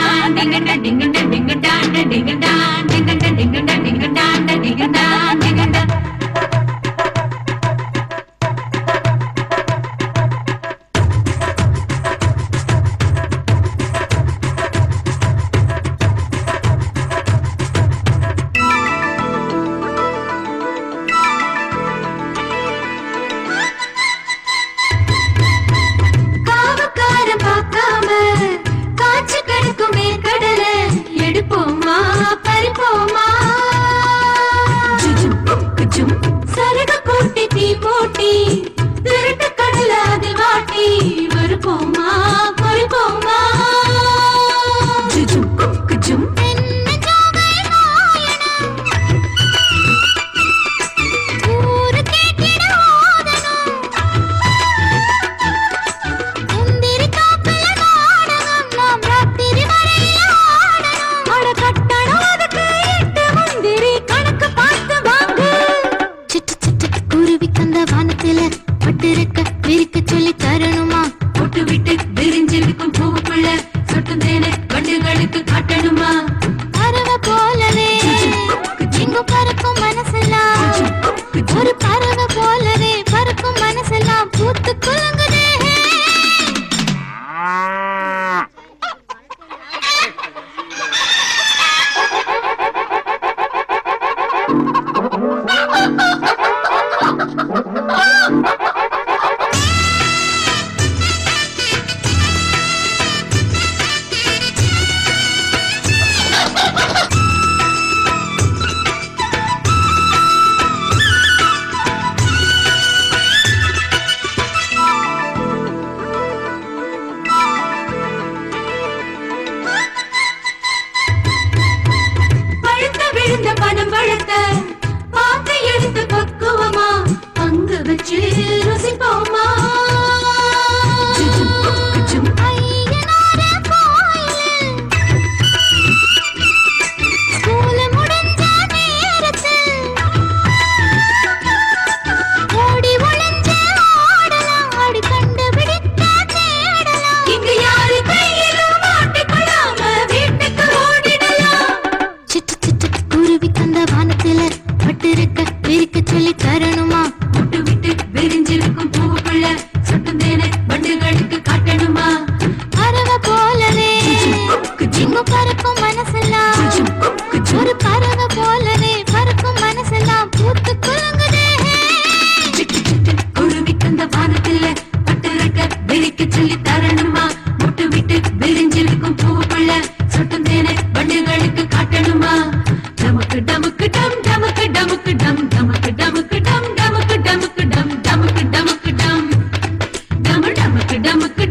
Don டிங்க டிங்க டிங்க டிங்க Don கந்த வானத்துல பட்டிருக்க விரிக்க சொல்லி தரணுமா? போட்டு விட்டு விரிஞ்சிருக்கும் பூவுக்குள்ள சொட்டும் தேன வண்டுகளுக்கு காட்டணுமா? மனமா விட்டு விட்டு விரிஞ்சிருக்கும் டமக்கு